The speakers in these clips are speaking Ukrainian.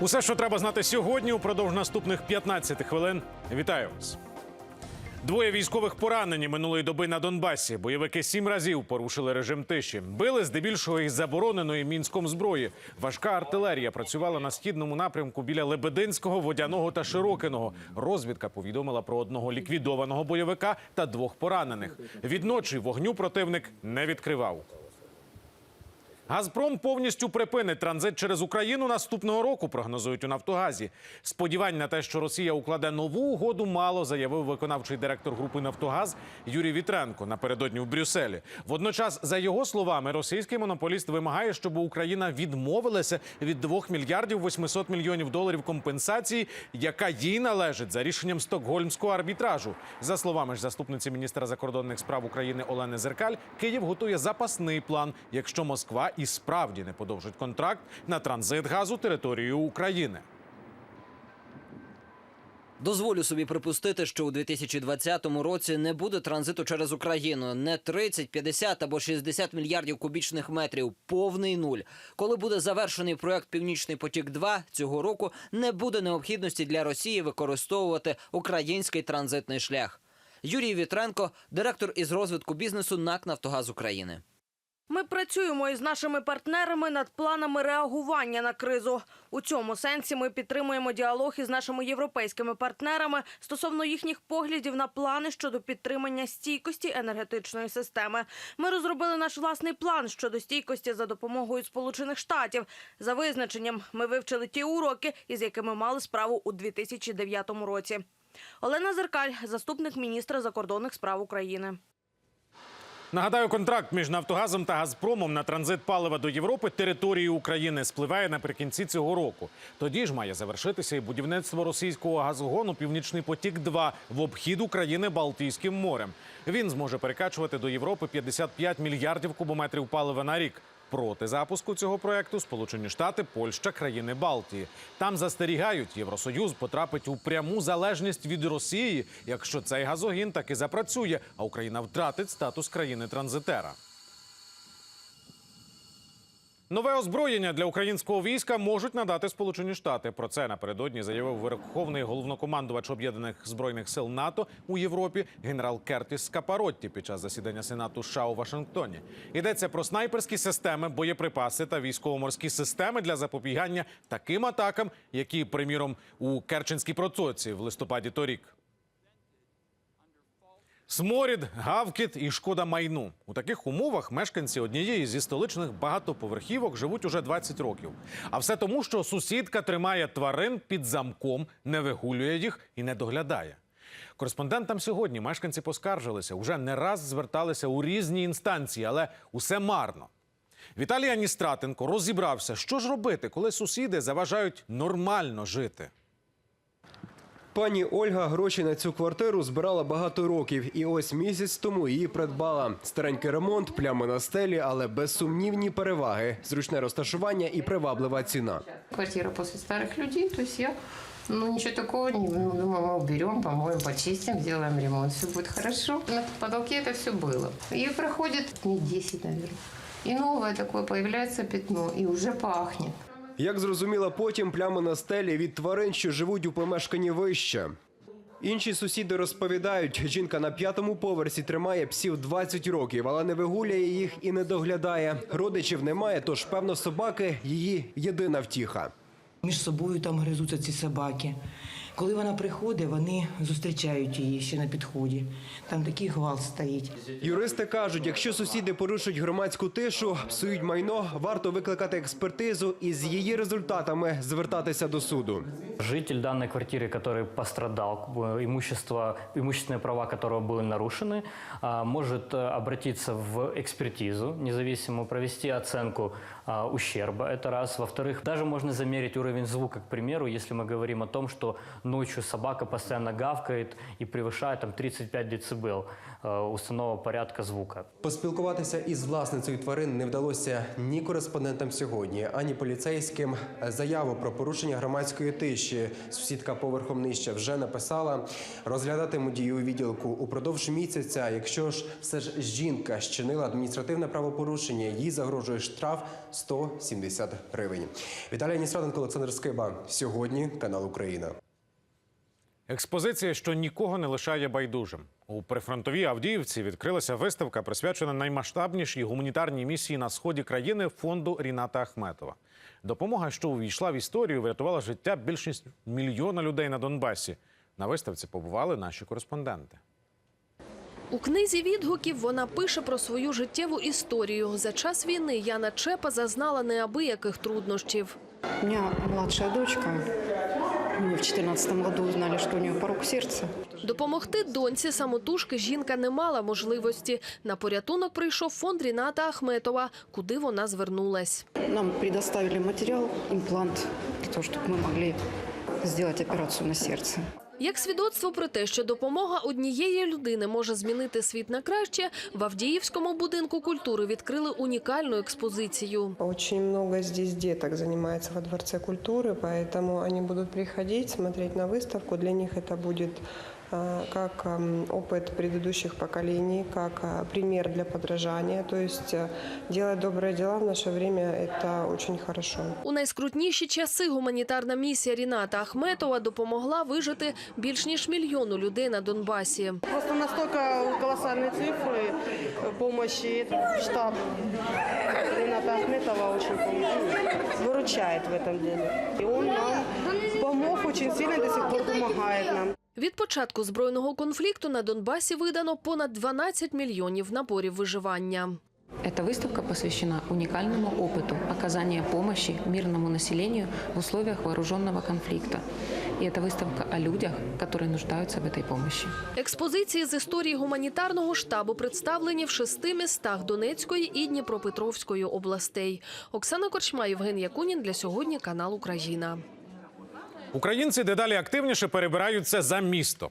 Усе, що треба знати сьогодні, упродовж наступних 15 хвилин. Вітаю вас. Двоє військових поранені минулої доби на Донбасі. Бойовики сім разів порушили режим тиші. Били здебільшого із забороненої мінськом зброї. Важка артилерія працювала на східному напрямку біля Лебединського, Водяного та Широкиного. Розвідка повідомила про одного ліквідованого бойовика та двох поранених. Відночі вогню противник не відкривав. Газпром повністю припинить транзит через Україну наступного року, прогнозують у Нафтогазі. Сподівань на те, що Росія укладе нову угоду, мало заявив виконавчий директор групи Нафтогаз Юрій Вітренко напередодні в Брюсселі. Водночас, за його словами, російський монополіст вимагає, щоб Україна відмовилася від 2 мільярдів 800 мільйонів доларів компенсації, яка їй належить за рішенням стокгольмського арбітражу. За словами ж заступниці міністра закордонних справ України Олени Зеркаль, Київ готує запасний план, якщо Москва і справді не подовжить контракт на транзит газу територією України. Дозволю собі припустити, що у 2020 році не буде транзиту через Україну. Не 30, 50 або 60 мільярдів кубічних метрів. Повний нуль. Коли буде завершений проект Північний потік 2 цього року, не буде необхідності для Росії використовувати український транзитний шлях. Юрій Вітренко, директор із розвитку бізнесу НАК Нафтогаз України. Ми працюємо із нашими партнерами над планами реагування на кризу. У цьому сенсі ми підтримуємо діалог із нашими європейськими партнерами стосовно їхніх поглядів на плани щодо підтримання стійкості енергетичної системи. Ми розробили наш власний план щодо стійкості за допомогою Сполучених Штатів. За визначенням, ми вивчили ті уроки, із якими мали справу у 2009 році. Олена Зеркаль, заступник міністра закордонних справ України. Нагадаю, контракт між Нафтогазом та Газпромом на транзит палива до Європи території України спливає наприкінці цього року. Тоді ж має завершитися і будівництво російського газогону Північний потік 2 в обхід України Балтійським морем. Він зможе перекачувати до Європи 55 мільярдів кубометрів палива на рік. Проти запуску цього проекту Сполучені Штати, Польща, країни Балтії. Там застерігають, Євросоюз потрапить у пряму залежність від Росії, якщо цей газогін таки запрацює, а Україна втратить статус країни-транзитера. Нове озброєння для українського війська можуть надати Сполучені Штати. Про це напередодні заявив верховний головнокомандувач об'єднаних збройних сил НАТО у Європі генерал Кертіс Скапаротті під час засідання Сенату США у Вашингтоні. Йдеться про снайперські системи, боєприпаси та військово-морські системи для запобігання таким атакам, які, приміром, у Керченській протоці в листопаді торік. Сморід, гавкіт і шкода майну. У таких умовах мешканці однієї зі столичних багатоповерхівок живуть уже 20 років. А все тому, що сусідка тримає тварин під замком, не вигулює їх і не доглядає. Кореспондентам сьогодні мешканці поскаржилися, уже не раз зверталися у різні інстанції, але усе марно. Віталій Аністратенко розібрався, що ж робити, коли сусіди заважають нормально жити. Пані Ольга гроші на цю квартиру збирала багато років, і ось місяць тому її придбала. Старенький ремонт, плями на стелі, але безсумнівні переваги, зручне розташування і приваблива ціна. Квартира после старых людей, то есть я, ну ничего такого не, ну, думаю, мы уберем, помоем, почистим, сделаем ремонт, все будет хорошо. На потолке это все было. И проходит дней 10, наверное. И новое такое появляется пятно, и уже пахнет. Як зрозуміла потім, плями на стелі від тварин, що живуть у помешканні вище. Інші сусіди розповідають, жінка на п'ятому поверсі тримає псів 20 років, але не вигуляє їх і не доглядає. Родичів немає, тож певно собаки її єдина втіха. Між собою там гризуться ці собаки. Коли вона приходить, вони зустрічають її ще на підході. Там такий гвалт стоїть. Юристи кажуть, якщо сусіди порушують громадську тишу, псують майно, варто викликати експертизу і з її результатами звертатися до суду. Житель данной квартиры, который пострадал, э, имущество, имущественные права которого были нарушены, а, может э, обратиться в экспертизу независимую, провести оценку а, ущерба, это раз. Во-вторых, даже можно замерить уровень звука, к примеру, если мы говорим о том, что ночью собака постоянно гавкает и превышает там 35 децибел э, установок порядка звука. Поспілкуватися із власницею тварин не вдалося ні кореспондентам сьогодні, ані поліцейським. Заяву про порушення громадської тиші сусідка поверхом нижче вже написала. Розглядатимуть дію у відділку упродовж місяця. Якщо ж все ж жінка щинила адміністративне правопорушення, їй загрожує штраф 170 гривень. Віталій Ністраденко, Олександр Скиба. Сьогодні канал Україна. Експозиція, що нікого не лишає байдужим. У прифронтовій Авдіївці відкрилася виставка, присвячена наймасштабнішій гуманітарній місії на сході країни фонду Ріната Ахметова. Допомога, що увійшла в історію, врятувала життя більшість мільйона людей на Донбасі. На виставці побували наші кореспонденти. У книзі відгуків вона пише про свою життєву історію. За час війни Яна Чепа зазнала неабияких труднощів. У меня младшая дочка. Мы в 2014 году узнали, что у нее порог сердца. Допомогти доньці самотужки жінка не мала можливості. На порятунок прийшов фонд Ріната Ахметова, куди вона звернулась. Нам предоставили материал, имплант, для того, чтобы мы могли сделать операцию на сердце. Як свідоцтво про те, що допомога однієї людини може змінити світ на краще, в Авдіївському будинку культури відкрили унікальну експозицію. Очень много здесь деток занимается во Дворце культуры, поэтому они будут приходить, смотреть на выставку. Для них это будет а, как ам, опыт предыдущих поколений, как а, пример для подражания. То есть а, делать добрые дела в наше время – это очень хорошо. У найскрутніші часи гуманітарна місія Ріната Ахметова допомогла вижити більш ніж мільйону людей на Донбасі. Просто настолько колоссальные цифры помощи. Штаб Рената Ахметова очень пом- выручает в этом деле. И он нам помог очень сильно, до сих пор помогает нам. Від початку збройного конфлікту на Донбасі видано понад 12 мільйонів наборів виживання. Эта выставка посвящена уникальному опыту оказания помощи мирному населению в условиях вооруженного конфликта. И это выставка о людях, которые нуждаются в этой помощи. Експозиції з історії гуманітарного штабу представлені в шести містах Донецької і Дніпропетровської областей. Оксана Корчма, Євген Якунін для сьогодні канал Україна. Українці дедалі активніше перебираються за місто.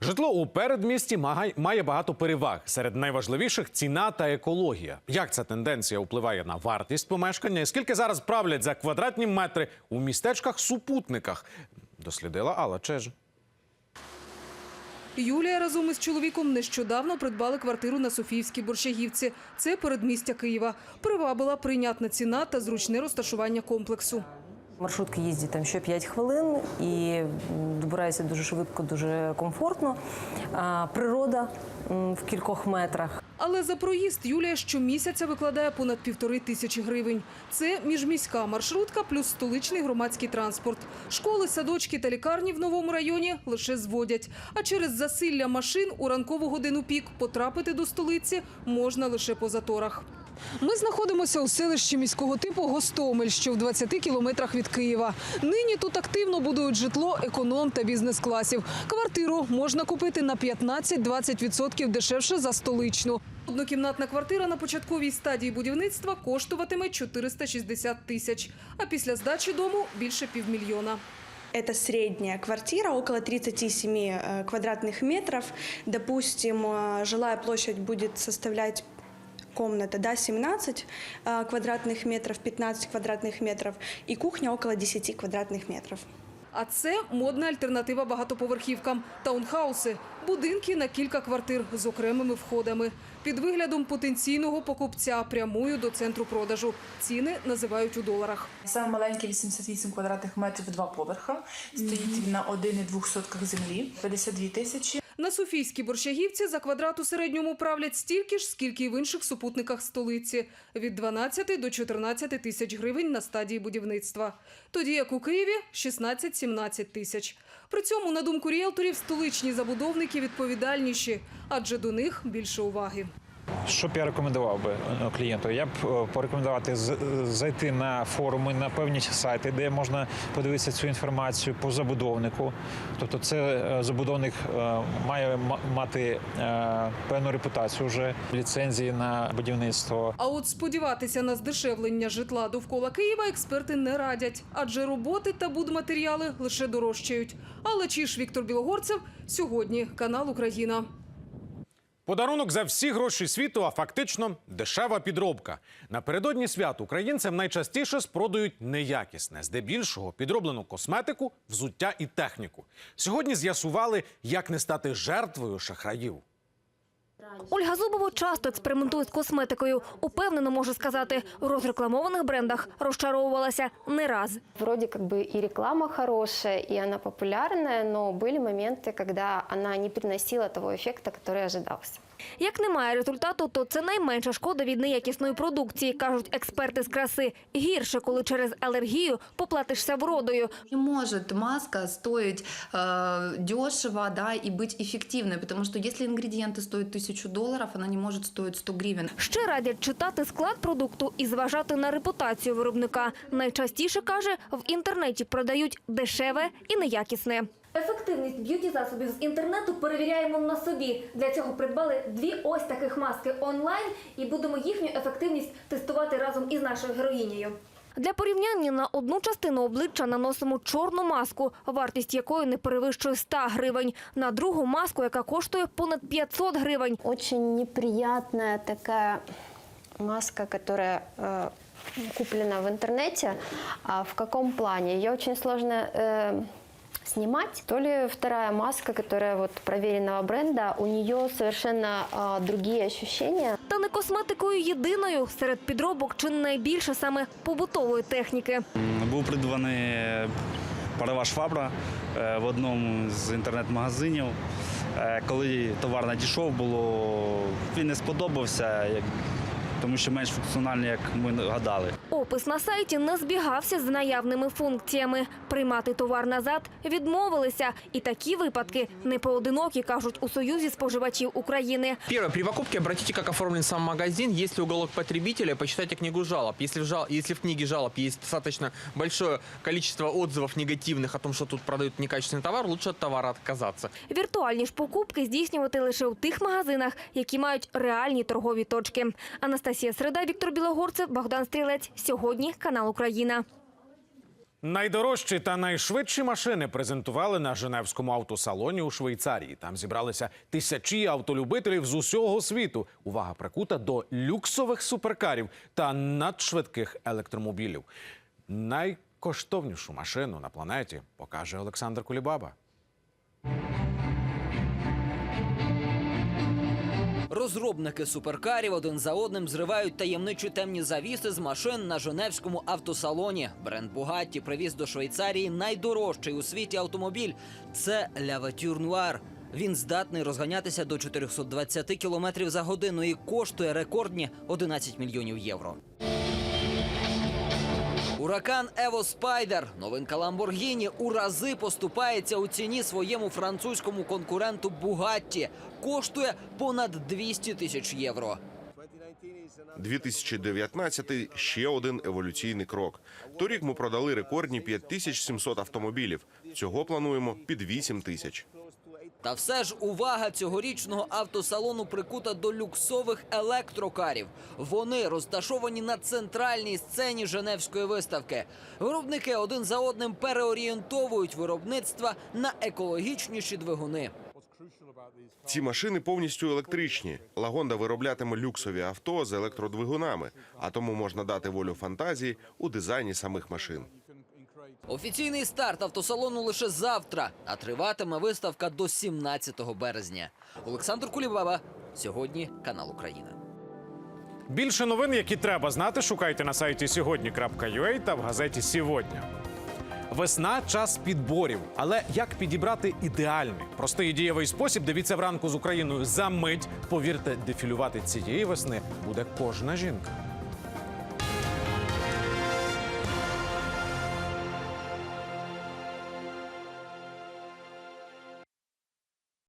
Житло у передмісті має багато переваг. Серед найважливіших ціна та екологія. Як ця тенденція впливає на вартість помешкання? І скільки зараз правлять за квадратні метри у містечках-супутниках? Дослідила Алла Чеж. Юлія разом із чоловіком нещодавно придбали квартиру на Софіївській Борщагівці. Це передмістя Києва. Привабила прийнятна ціна та зручне розташування комплексу. Маршрутка їздить там ще 5 хвилин і м, дуже швидко, дуже комфортно. Природа в кількох метрах. Але за проїзд Юлія щомісяця викладає понад півтори тисячі гривень. Це міжміська маршрутка плюс столичний громадський транспорт. Школи, садочки та лікарні в новому районі лише зводять. А через засилля машин у ранкову годину пік потрапити до столиці можна лише по заторах. Ми знаходимося у селищі міського типу Гостомель, що в 20 кілометрах від Києва. Нині тут активно будують житло економ та бізнес-класів. Квартиру можна купити на 15-20% дешевше за столичну. Однокімнатна квартира на початковій стадії будівництва коштуватиме 460 тисяч, а після здачі дому – більше півмільйона. Это средняя квартира, около 37 э, квадратных метров. Допустим, э, жилая площадь будет составлять комната, да, 17 э, квадратных метров, 15 квадратных метров, и кухня около 10 квадратных метров. А це модна альтернатива багатоповерхівкам – таунхауси. Будинки на кілька квартир з окремими входами. Під виглядом потенційного покупця прямую до центру продажу. Ціни називають у доларах. Саме маленький 88 квадратних метрів, два поверха. Стоїть він на 1,2 сотках землі, 52 тисячі. на Софійській Борщагівці за квадрат у середньому правлять стільки ж, скільки й в інших супутниках столиці – від 12 до 14 тисяч гривень на стадії будівництва. Тоді як у Києві – 16-17 тисяч. При цьому, на думку ріелторів, столичні забудовники відповідальніші, адже до них більше уваги. Що б я рекомендував би е, клієнту? Я б е, порекомендувати зайти на форуми, на певні сайти, де можна подивитися цю інформацію по забудовнику. Тобто, це е, забудовник має ма- мати певну репутацію вже ліцензії на будівництво. А от сподіватися на здешевлення житла довкола Києва експерти не радять, адже роботи та будматеріали лише дорожчають. Але чи ж Віктор Білогорцев сьогодні канал Україна. Подарунок за всі гроші світу, а фактично дешева підробка. Напередодні свят українцям найчастіше спродають неякісне, здебільшого підроблену косметику, взуття і техніку. Сьогодні з'ясували, як не стати жертвою шахраїв. Ольга Зубова часто експериментує з косметикою. Упевнено можу сказати, у розрекламованих брендах розчаровувалася не раз. Вроде как бы и реклама хорошая, и она популярная, но были моменты, когда она не приносила того эффекта, который ожидался. Як немає результату, то це найменша шкода від неякісної продукції, кажуть експерти з краси. Гірше, коли через алергію поплатишся вродою. Не может маска стоить э, дешево да, и быть эффективной, потому что если ингредиенты стоят тысячу долларов, она не может стоить 100 гривен. Ще радять читати склад продукту і зважати на репутацію виробника. Найчастіше каже, в інтернеті продають дешеве і неякісне. Ефективність б'юті засобів з інтернету перевіряємо на собі. Для цього придбали дві ось таких маски онлайн і будемо їхню ефективність тестувати разом із нашою героїнею. Для порівняння на одну частину обличчя наносимо чорну маску, вартість якої не перевищує 100 гривень. На другу маску, яка коштує понад 500 гривень. Очень неприятная такая маска, которая э, куплена в интернете. А в каком плане? Ее очень сложно э, снимать. То ли вторая маска, которая вот проверенного бренда, у нее совершенно э, другие ощущения. Не косметикою єдиною серед підробок чи не найбільше саме побутової техніки. Був придбаний парова швабра е, в одному з інтернет-магазинів. Е, Коли товар надійшов, було він не сподобався, тому що менш функціональний, як ми гадали. Опис на сайті не збігався з наявними функціями. Приймати товар назад відмовилися. І такі випадки не поодинокі, кажуть у Союзі споживачів України. Первое, при покупке обратите, как оформлен сам магазин. Есть ли уголок потребителя, почитайте книгу жалоб. Если в, жал... Если в книге жалоб есть достаточно большое количество отзывов негативных о том, что тут продают некачественный товар, лучше от товара отказаться. Віртуальні ж покупки здійснювати лише у тих магазинах, які мають реальні торгові точки. Анастасія Среда, Віктор Білогорцев, Богдан Стрілець. Сьогодні канал Україна. Найдорожчі та найшвидші машини презентували на Женевському автосалоні у Швейцарії. Там зібралися тисячі автолюбителів з усього світу. Увага прикута до люксових суперкарів та надшвидких електромобілів. Найкоштовнішу машину на планеті покаже Олександр Кулібаба. Розробники суперкарів один за одним зривають таємничі темні завіси з машин на Женевському автосалоні. Бренд Бугатті привіз до Швейцарії найдорожчий у світі автомобіль. Це Ля Нуар. Він здатний розганятися до 420 км за годину і коштує рекордні 11 мільйонів євро. Уракан Ево Спайдер, новинка Ламборгіні, у рази поступається у ціні своєму французькому конкуренту Бугатті. Коштує понад 200 тисяч євро. 2019 – ще один еволюційний крок. Торік ми продали рекордні 5700 автомобілів. Цього плануємо під 8 тисяч. Та все ж увага цьогорічного автосалону прикута до люксових електрокарів. Вони розташовані на центральній сцені Женевської виставки. Виробники один за одним переорієнтовують виробництва на екологічніші двигуни. Ці машини повністю електричні. Лагонда вироблятиме люксові авто з електродвигунами, а тому можна дати волю фантазії у дизайні самих машин. Офіційний старт автосалону лише завтра, а триватиме виставка до 17 березня. Олександр Кулібаба. Сьогодні канал Україна. Більше новин, які треба знати, шукайте на сайті сьогодні.ua та в газеті Сьогодні. Весна час підборів. Але як підібрати ідеальний, простий і дієвий спосіб, дивіться вранку з Україною за мить. Повірте, дефілювати цієї весни буде кожна жінка.